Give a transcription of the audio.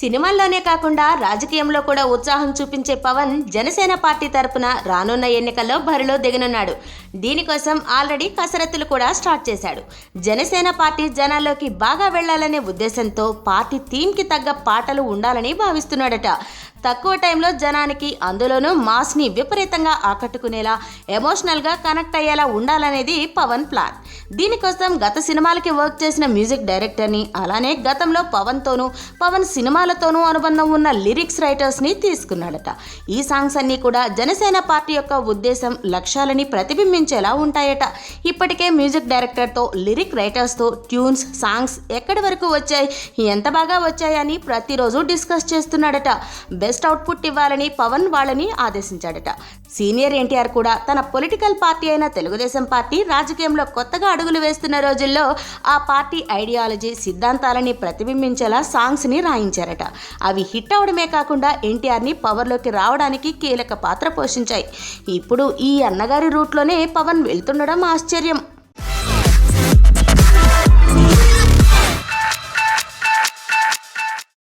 సినిమాల్లోనే కాకుండా రాజకీయంలో కూడా ఉత్సాహం చూపించే పవన్ జనసేన పార్టీ తరపున రానున్న ఎన్నికల్లో బరిలో దిగనున్నాడు. దీనికోసం ఆల్రెడీ కసరత్తులు కూడా స్టార్ట్ చేశాడు. జనసేన పార్టీ జనాల్లోకి బాగా వెళ్ళాలనే ఉద్దేశంతో పార్టీ థీమ్కి తగ్గ పాటలు ఉండాలని భావిస్తున్నాడట. తక్కువ టైంలో జనానికి అందులోనూ మాస్ని విపరీతంగా ఆకట్టుకునేలా ఎమోషనల్గా కనెక్ట్ అయ్యేలా ఉండాలనేది పవన్ ప్లాన్. దీనికోసం గత సినిమాలకి వర్క్ చేసిన మ్యూజిక్ డైరెక్టర్ని అలానే గతంలో పవన్తోనూ పవన్ సినిమాలతోనూ అనుబంధం ఉన్న లిరిక్స్ రైటర్స్ని తీసుకున్నాడట. ఈ సాంగ్స్ అన్నీ కూడా జనసేన పార్టీ యొక్క ఉద్దేశం లక్ష్యాలని ప్రతిబింబించేలా ఉంటాయట. ఇప్పటికే మ్యూజిక్ డైరెక్టర్తో లిరిక్ రైటర్స్తో ట్యూన్స్ సాంగ్స్ ఎక్కడి వరకు వచ్చాయి ఎంత బాగా వచ్చాయని ప్రతిరోజు డిస్కస్ చేస్తున్నాడట. బెస్ట్ అవుట్పుట్ ఇవ్వాలని పవన్ వాళ్ళని ఆదేశించాడట. సీనియర్ ఎన్టీఆర్ కూడా తన పొలిటికల్ పార్టీ అయిన తెలుగుదేశం పార్టీ రాజకీయంలో కొత్తగా అడుగులు వేస్తున్న రోజుల్లో ఆ పార్టీ ఐడియాలజీ సిద్ధాంతాలని ప్రతిబింబించేలా సాంగ్స్ని రాయించారట. అవి హిట్ అవడమే కాకుండా ఎన్టీఆర్ని పవర్లోకి రావడానికి కీలక పాత్ర పోషించాయి. ఇప్పుడు ఈ అన్నగారి రూట్లోనే పవన్ వెళ్తుండడం ఆశ్చర్యం.